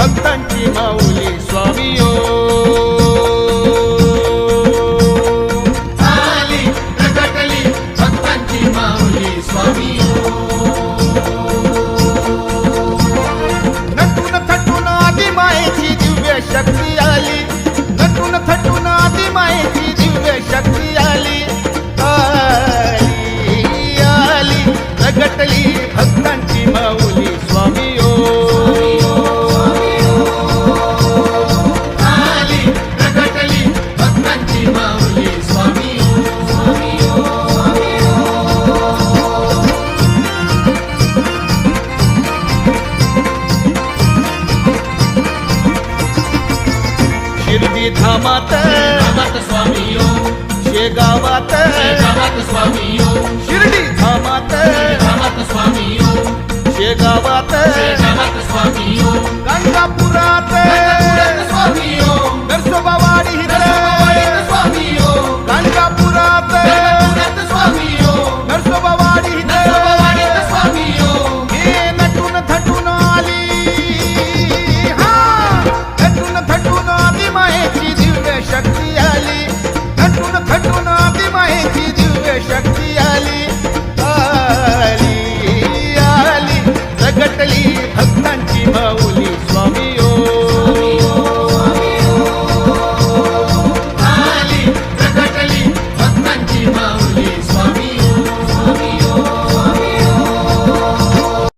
भक्तांची माऊली स्वामी ओ आली भक्तांची माऊली स्वामी नटून थटून आदी मायेची दिव्य शक्ती आली. नटून थटून आदी मायेची दिव्य शक्ती शिर्डी धामात. स्वामी शेगावात स्वामी शिर्डी धामात. स्वामी शेगावात स्वामी गंगापुरात